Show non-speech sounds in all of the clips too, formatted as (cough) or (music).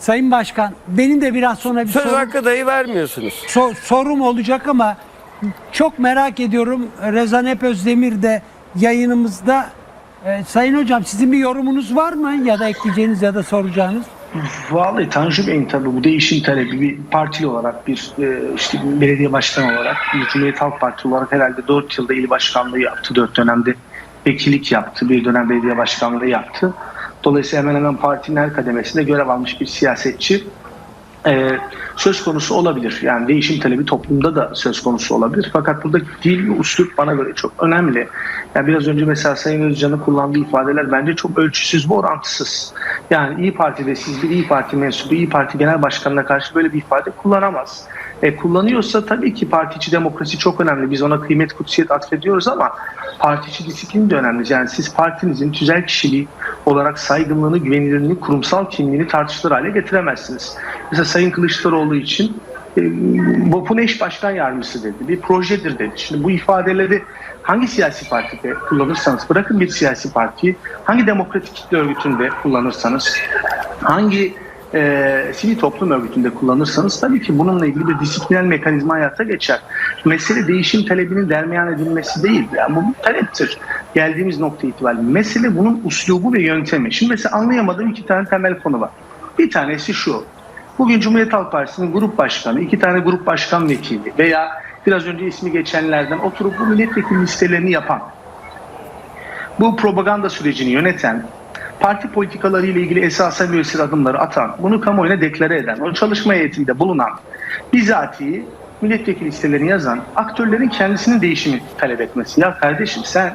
Sayın Başkan benim de biraz sonra bir Söz sorum, hakkı dahi vermiyorsunuz. so- sorum olacak ama çok merak ediyorum. Rezan Hep Özdemir de yayınımızda. Ee, Sayın Hocam sizin bir yorumunuz var mı ya da ekleyeceğiniz ya da soracağınız? Vallahi Tanju Bey'in tabii bu değişim talebi bir partili olarak bir e, işte bir belediye başkanı olarak bir Cumhuriyet Halk Partisi olarak herhalde 4 yılda il başkanlığı yaptı. 4 dönemde vekillik yaptı. Bir dönem belediye başkanlığı yaptı. Dolayısıyla hemen hemen partinin her kademesinde görev almış bir siyasetçi e, söz konusu olabilir. Yani değişim talebi toplumda da söz konusu olabilir. Fakat buradaki dil ve üslup bana göre çok önemli. Yani biraz önce mesela Sayın Özcan'ın kullandığı ifadeler bence çok ölçüsüz ve orantısız. Yani İyi Parti'de siz bir İyi Parti mensubu, İyi Parti Genel Başkanı'na karşı böyle bir ifade kullanamaz. E, kullanıyorsa tabii ki parti içi demokrasi çok önemli. Biz ona kıymet kutsiyet atfediyoruz ama parti içi disiplin de önemli. Yani siz partinizin tüzel kişiliği olarak saygınlığını, güvenilirliğini, kurumsal kimliğini tartışılır hale getiremezsiniz. Mesela Sayın Kılıçdaroğlu için e, BOP'un eş başkan yardımcısı dedi. Bir projedir dedi. Şimdi bu ifadeleri hangi siyasi partide kullanırsanız, bırakın bir siyasi partiyi, hangi demokratik kitle örgütünde kullanırsanız, hangi e, sivil toplum örgütünde kullanırsanız tabii ki bununla ilgili bir disipliner mekanizma hayata geçer. Mesele değişim talebinin dermeyan edilmesi değil. Yani bu bir taleptir. Geldiğimiz nokta itibariyle. Mesele bunun uslubu ve yöntemi. Şimdi mesela anlayamadığım iki tane temel konu var. Bir tanesi şu. Bugün Cumhuriyet Halk Partisi'nin grup başkanı, iki tane grup başkan vekili veya biraz önce ismi geçenlerden oturup bu milletvekili listelerini yapan, bu propaganda sürecini yöneten, parti politikaları ile ilgili esasa müessir adımları atan, bunu kamuoyuna deklare eden, o çalışma heyetinde bulunan, bizatihi milletvekili listelerini yazan aktörlerin kendisinin değişimi talep etmesi. Ya kardeşim sen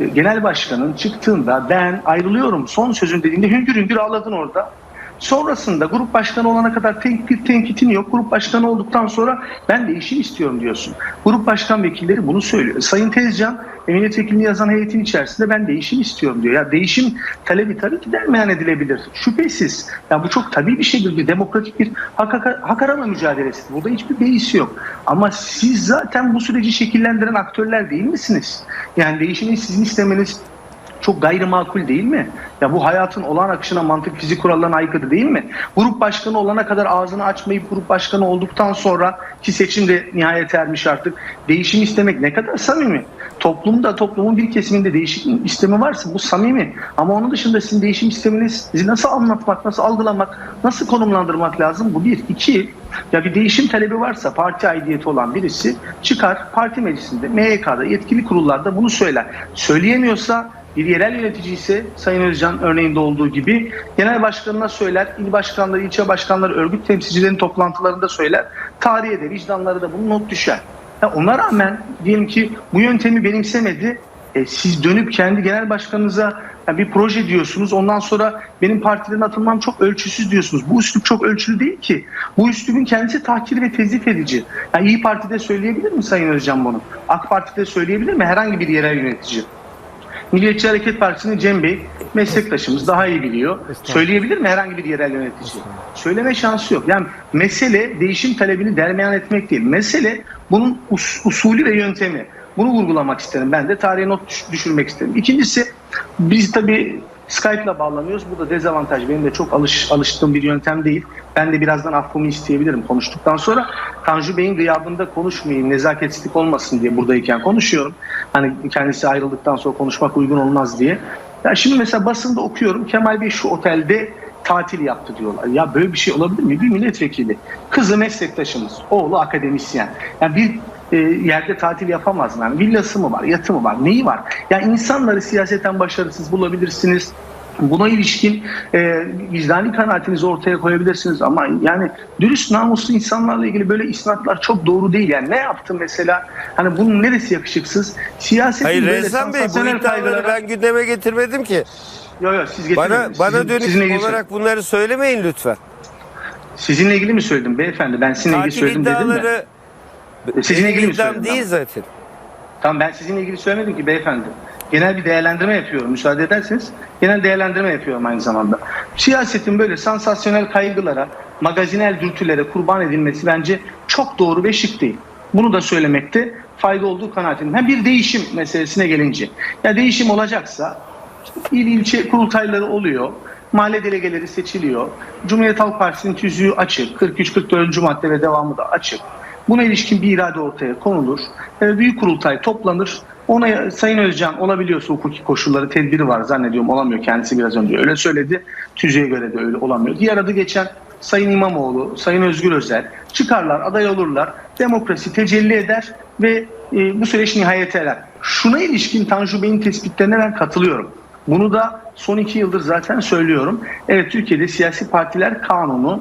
e, genel başkanın çıktığında ben ayrılıyorum son sözün dediğinde hüngür hüngür ağladın orada. Sonrasında grup başkanı olana kadar tenkit tenkitin yok. Grup başkanı olduktan sonra ben değişim istiyorum diyorsun. Grup başkan vekilleri bunu söylüyor. Sayın Tezcan milletvekilini yazan heyetin içerisinde ben değişim istiyorum diyor. Ya değişim talebi tabii ki dermeyan edilebilir. Şüphesiz. Ya bu çok tabii bir şeydir. Bir demokratik bir hak, hak, arama mücadelesidir. Burada hiçbir beis yok. Ama siz zaten bu süreci şekillendiren aktörler değil misiniz? Yani değişimi sizin istemeniz çok gayrimakul değil mi? Ya bu hayatın olağan akışına mantık fizik kurallarına aykırı değil mi? Grup başkanı olana kadar ağzını açmayıp grup başkanı olduktan sonra ki seçim de nihayet ermiş artık değişim istemek ne kadar samimi? Toplumda toplumun bir kesiminde değişim istemi varsa bu samimi. Ama onun dışında sizin değişim isteminiz nasıl anlatmak, nasıl algılamak, nasıl konumlandırmak lazım? Bu bir. iki ya bir değişim talebi varsa parti aidiyeti olan birisi çıkar parti meclisinde, MYK'da, yetkili kurullarda bunu söyler. Söyleyemiyorsa bir yerel yönetici ise Sayın Özcan örneğinde olduğu gibi genel başkanına söyler, il başkanları, ilçe başkanları, örgüt temsilcilerinin toplantılarında söyler. Tarihe de vicdanları da bunu not düşer. Ya ona rağmen diyelim ki bu yöntemi benimsemedi. E, siz dönüp kendi genel başkanınıza ya bir proje diyorsunuz. Ondan sonra benim partiden atılmam çok ölçüsüz diyorsunuz. Bu üslup çok ölçülü değil ki. Bu üslubun kendisi tahkir ve tezif edici. Ya İyi Parti'de söyleyebilir mi Sayın Özcan bunu? AK Parti'de söyleyebilir mi herhangi bir yerel yönetici? Milliyetçi Hareket Partisi'nin Cem Bey meslektaşımız daha iyi biliyor. Söyleyebilir mi herhangi bir yerel yönetici? Söyleme şansı yok. Yani mesele değişim talebini dermeyan etmek değil. Mesele bunun us- usulü ve yöntemi. Bunu vurgulamak isterim. Ben de tarihe not düş- düşürmek isterim. İkincisi biz tabii Skype'la bağlanıyoruz. Bu da dezavantaj. Benim de çok alış, alıştığım bir yöntem değil. Ben de birazdan affımı isteyebilirim konuştuktan sonra. Tanju Bey'in gıyabında konuşmayayım, nezaketsizlik olmasın diye buradayken konuşuyorum. Hani kendisi ayrıldıktan sonra konuşmak uygun olmaz diye. Ya şimdi mesela basında okuyorum Kemal Bey şu otelde tatil yaptı diyorlar. Ya böyle bir şey olabilir mi? Bir milletvekili, kızı meslektaşımız, oğlu akademisyen. Yani bir e, yerde tatil yapamaz? Yani villası mı var, yatı mı var, neyi var? Ya insanları siyaseten başarısız bulabilirsiniz. Buna ilişkin e, vicdani kanaatinizi ortaya koyabilirsiniz ama yani dürüst namuslu insanlarla ilgili böyle isnatlar çok doğru değil. Yani ne yaptı mesela? Hani bunun neresi yakışıksız? Siyasetin Hayır Rezan Bey bu iddiaları kaygılara- ben gündeme getirmedim ki. Yo yo siz Bana getirmediniz. bana Sizin- dönük sizinle ilgili olarak bunları söylemeyin lütfen. Sizinle ilgili mi söyledim beyefendi? Ben sizinle ilgili Tatil söyledim dedim mi? Sizinle ilgili mi söyledim? değil zaten. Tamam ben sizinle ilgili söylemedim ki beyefendi. Genel bir değerlendirme yapıyorum. Müsaade ederseniz genel değerlendirme yapıyorum aynı zamanda. Siyasetin böyle sansasyonel kaygılara, magazinel dürtülere kurban edilmesi bence çok doğru ve şık değil. Bunu da söylemekte fayda olduğu kanaatindeyim. Ha bir değişim meselesine gelince. Ya değişim olacaksa il ilçe kurultayları oluyor. mahalle delegeleri seçiliyor. Cumhuriyet Halk Partisi'nin tüzüğü açık. 43-44. madde ve devamı da açık. Buna ilişkin bir irade ortaya konulur. E, Büyük kurultay toplanır. Ona Sayın Özcan olabiliyorsa hukuki koşulları tedbiri var zannediyorum olamıyor. Kendisi biraz önce öyle söyledi. Tüzüğe göre de öyle olamıyor. Diğer adı geçen Sayın İmamoğlu, Sayın Özgür Özel çıkarlar, aday olurlar. Demokrasi tecelli eder ve e, bu süreç nihayete erer. Şuna ilişkin Tanju Bey'in tespitlerine ben katılıyorum. Bunu da son iki yıldır zaten söylüyorum. Evet Türkiye'de siyasi partiler kanunu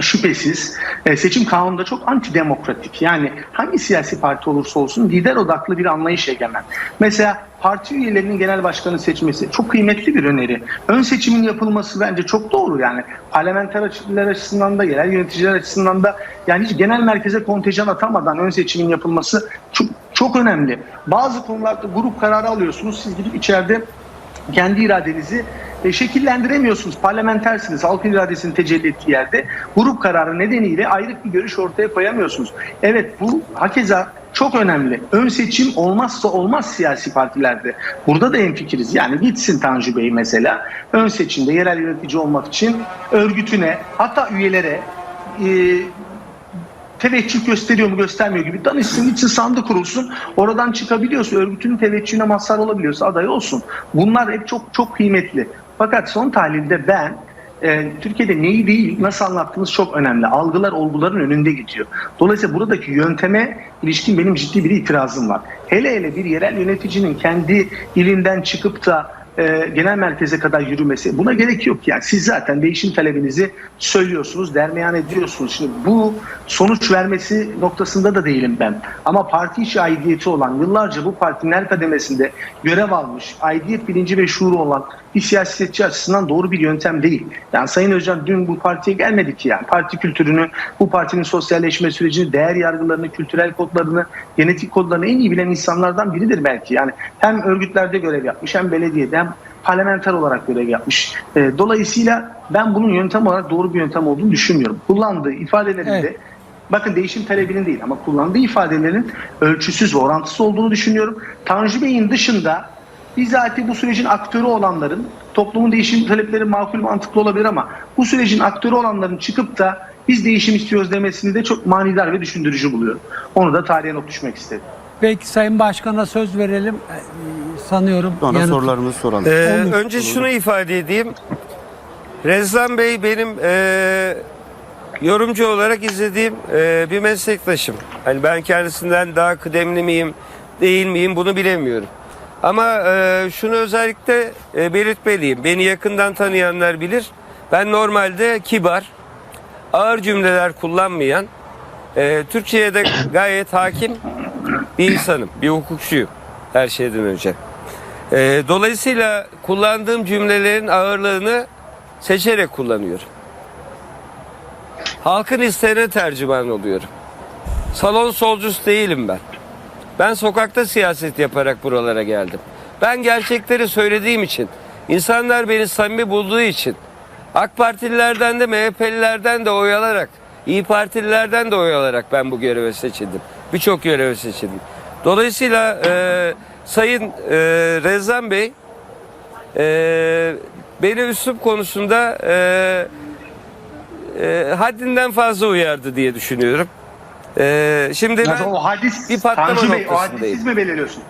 şüphesiz e, seçim kanununda çok antidemokratik. Yani hangi siyasi parti olursa olsun lider odaklı bir anlayış egemen. Mesela parti üyelerinin genel başkanı seçmesi çok kıymetli bir öneri. Ön seçimin yapılması bence çok doğru yani. Parlamenterler açısından da yerel yöneticiler açısından da yani hiç genel merkeze kontenjan atamadan ön seçimin yapılması çok çok önemli. Bazı konularda grup kararı alıyorsunuz. Siz gidip içeride kendi iradenizi e, şekillendiremiyorsunuz. Parlamentersiniz. Halkın iradesinin tecelli ettiği yerde grup kararı nedeniyle ayrı bir görüş ortaya koyamıyorsunuz. Evet bu hakeza çok önemli. Ön seçim olmazsa olmaz siyasi partilerde. Burada da hemfikiriz. Yani gitsin Tanju Bey mesela ön seçimde yerel yönetici olmak için örgütüne hatta üyelere e, teveccüh gösteriyor mu göstermiyor gibi danışsın için sandık kurulsun oradan çıkabiliyorsa örgütünün teveccühüne mazhar olabiliyorsa aday olsun. Bunlar hep çok çok kıymetli. Fakat son tahlilde ben e, Türkiye'de neyi değil nasıl anlattığınız çok önemli. Algılar olguların önünde gidiyor. Dolayısıyla buradaki yönteme ilişkin benim ciddi bir itirazım var. Hele hele bir yerel yöneticinin kendi ilinden çıkıp da e, genel merkeze kadar yürümesi buna gerek yok yani siz zaten değişim talebinizi söylüyorsunuz dermeyan ediyorsunuz şimdi bu sonuç vermesi noktasında da değilim ben ama parti içi aidiyeti olan yıllarca bu partinin her kademesinde görev almış aidiyet bilinci ve şuuru olan bir siyasetçi açısından doğru bir yöntem değil. Yani Sayın Özcan dün bu partiye gelmedi ki yani parti kültürünü, bu partinin sosyalleşme sürecini, değer yargılarını, kültürel kodlarını, genetik kodlarını en iyi bilen insanlardan biridir belki. Yani hem örgütlerde görev yapmış hem belediyede hem parlamenter olarak görev yapmış. E, dolayısıyla ben bunun yöntem olarak doğru bir yöntem olduğunu düşünmüyorum. Kullandığı ifadelerinde Evet. Bakın değişim talebinin değil ama kullandığı ifadelerin ölçüsüz ve orantısız olduğunu düşünüyorum. Tanju Bey'in dışında bizatihi bu sürecin aktörü olanların, toplumun değişim talepleri makul mantıklı olabilir ama bu sürecin aktörü olanların çıkıp da biz değişim istiyoruz demesini de çok manidar ve düşündürücü buluyorum. Onu da tarihe not düşmek istedim. Peki Sayın Başkan'a söz verelim. Ee, Sanıyorum. Sonra yanıt- sorularımızı soralım. Ee, Olur. önce şunu ifade edeyim. Rezan Bey benim e, yorumcu olarak izlediğim e, bir meslektaşım. Hani ben kendisinden daha kıdemli miyim, değil miyim bunu bilemiyorum. Ama e, şunu özellikle e, belirtmeliyim. Beni yakından tanıyanlar bilir. Ben normalde kibar, ağır cümleler kullanmayan, e, Türkçe'ye de (coughs) gayet hakim bir insanım, bir hukukçuyum her şeyden önce. Ee, dolayısıyla kullandığım cümlelerin ağırlığını seçerek kullanıyorum. Halkın isteğine tercüman oluyorum. Salon solcusu değilim ben. Ben sokakta siyaset yaparak buralara geldim. Ben gerçekleri söylediğim için, insanlar beni samimi bulduğu için, AK Partililerden de MHP'lilerden de oy alarak, İyi Partililerden de oy alarak ben bu göreve seçildim. Birçok göreve seçildim. Dolayısıyla e, Sayın e, Rezan Bey e, beni üslup konusunda e, e, haddinden fazla uyardı diye düşünüyorum. E, şimdi Yani ben o hadis, bir patlama Tanju Bey, o haddi siz mi belirliyorsunuz?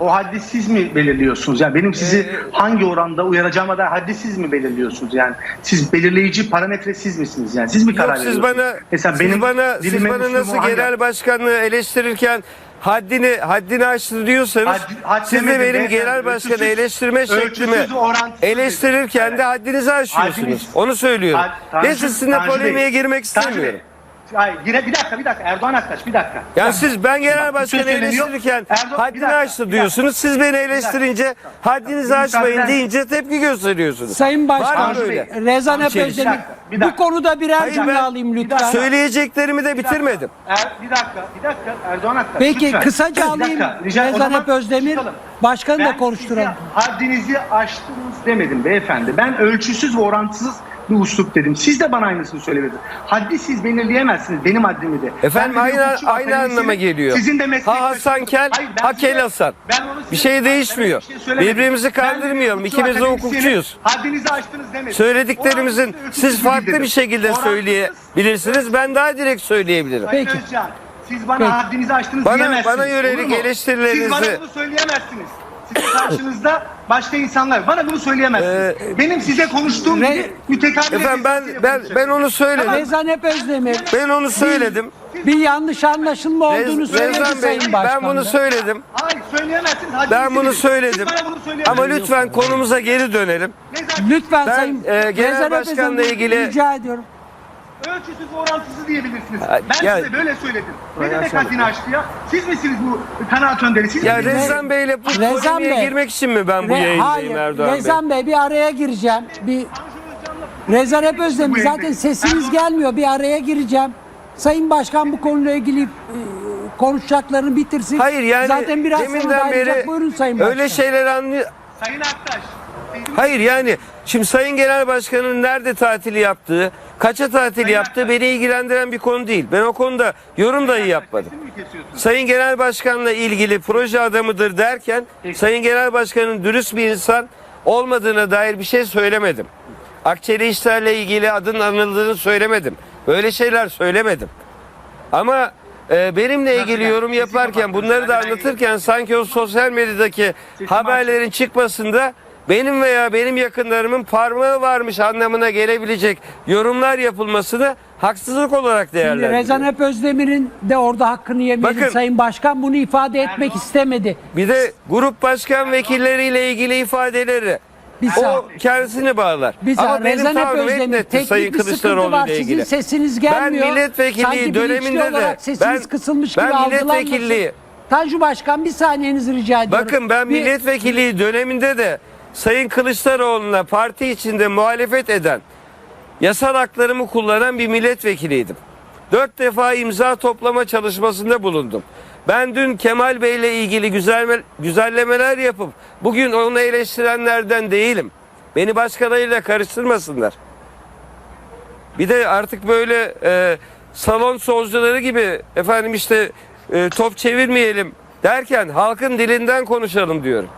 O haddi siz mi belirliyorsunuz? Yani benim sizi Ee, hangi oranda uyaracağıma da haddi siz mi belirliyorsunuz? Yani siz belirleyici parametre siz misiniz? Yani siz mi karar Yok siz veriyorsunuz? bana Mesela siz benim bana siz bana nasıl hangi- genel başkanlığı eleştirirken haddini haddini aştı diyorsanız Had- had siz de benim genel başkanı Ölçüsüz- eleştirme şeklimi eleştirirken de haddinizi aşıyorsunuz. Haddiniz- Onu söylüyorum. Had- Tanju- Neyse sizinle Tanju polemiğe girmek Tanju istemiyorum. Bey, Ay, yine bir dakika bir dakika Erdoğan Aktaş bir dakika. Yani dakika. siz ben genel başkanı söyleniyor. eleştirirken Erdoğan- haddini dakika, aştı diyorsunuz. Siz beni eleştirince dakika. haddinizi aşmayın deyince tepki gösteriyorsunuz. Sayın Var Başkan, mı böyle? Rezan dakika, bir bu dakika. konuda birer Hayır, cümle ben- alayım bir lütfen. dakika. Söyleyeceklerimi de bitirmedim. Er, bir dakika, bir dakika Erdoğan Aktaş. Peki lütfen. kısaca alayım. dakika, rica- o Rezan zaman Hep Özdemir, çıkalım. başkanı Ben da konuşturalım. size haddinizi aştınız demedim beyefendi. Ben ölçüsüz ve orantısız bir uslup dedim. Siz de bana aynısını söylediniz. Haddi siz belirleyemezsiniz. Benim haddimi de. Efendim Ben aynı aynı akademisyenim. anlama geliyor. Sizin de ha meslektaşınız. Hasan Kel, ha Kel Hasan. ben onu Bir şey değişmiyor. bir şey. Birbirimizi kandırmayalım. İkimiz de hukukçuyuz. Haddinizi aştınız demedim. Söylediklerimizin siz farklı dedim. bir şekilde söyleyebilirsiniz. Ben daha direkt söyleyebilirim. Peki. Siz bana Peki. haddinizi aştınız Bana- diyemezsiniz. bana yönelik eleştirilerinizi- Siz bana bunu söyleyemezsiniz. Sizin karşınızda başka insanlar. Bana bunu söyleyemezsiniz. Ee, Benim size konuştuğum Re- gibi mütekamil Efendim ben ben ben onu söyledim. Rezan hep Özdemir Ben onu söyledim. bir yanlış anlaşılma olduğunu Rez- söyledi Rezan Bey Sayın Başkan. ben bunu söyledim. Hayır söyleyemezsiniz. haddinizi Ben bunu bilin. söyledim. Siz bana bunu söyleyemezsiniz. Ama lütfen konumuza geri dönelim. Lütfen Ben, Sayın e, genel Rezan Hep başkanla Özdemir, ilgili- rica ediyorum. Ölçüsüz orantısız diyebilirsiniz. Ha, Ben ya- size böyle söyledim. Ne demek hazine açtı ya? Siz misiniz bu kanaat önderi? Siz Ya misiniz? Rezan Bey'le bu Rezan polemiğe Bey. girmek için mi ben bu Re- yayındayım Hayır, Erdoğan Bey? Rezan Bey bir araya gireceğim. Bir Rezan Hep Özdemir zaten sesiniz gelmiyor. Bir araya gireceğim. Sayın Başkan bu konuyla ilgili e, konuşacaklarını bitirsin. Hayır yani zaten biraz sonra deminden ayrılacak. beri Buyurun Sayın Başkan. öyle şeyler anlıyor. Sayın Aktaş. Hayır yani şimdi Sayın Genel Başkan'ın nerede tatili yaptığı, kaça tatil Sayın yaptığı Aktaş. beni ilgilendiren bir konu değil. Ben o konuda yorum dahi yapmadım. Sayın Genel Başkan'la ilgili proje adamıdır derken Sayın Genel Başkan'ın dürüst bir insan olmadığına dair bir şey söylemedim. Akçeli işlerle ilgili adın anıldığını söylemedim. Böyle şeyler söylemedim. Ama e, benimle ilgili yorum yaparken bunları da anlatırken sanki o sosyal medyadaki haberlerin çıkmasında benim veya benim yakınlarımın parmağı varmış anlamına gelebilecek yorumlar yapılmasını haksızlık olarak Şimdi Rezan. Hep Özdemir'in de orada hakkını yemeyelim. Bakın. Sayın Başkan bunu ifade etmek istemedi. Bir de grup başkan vekilleriyle ilgili ifadeleri Bir o kendisini bağlar. Bir Ama benim Rezan Hep tavrım Özdemir etnetti Sayın teknik bir sıkıntı Kılıçdaroğlu var. ile Sizin ilgili. sesiniz Ben gelmiyor. milletvekilliği Sanki bilinçli döneminde de sesiniz ben, kısılmış ben gibi milletvekilliği Tanju Başkan bir saniyenizi rica ediyorum. Bakın ben Bir- milletvekilliği döneminde de Sayın Kılıçdaroğlu'na parti içinde muhalefet eden, yasal haklarımı kullanan bir milletvekiliydim. Dört defa imza toplama çalışmasında bulundum. Ben dün Kemal Bey ile ilgili güzel, güzellemeler yapıp bugün onu eleştirenlerden değilim. Beni başkalarıyla karıştırmasınlar. Bir de artık böyle e, salon solcuları gibi efendim işte e, top çevirmeyelim derken halkın dilinden konuşalım diyorum.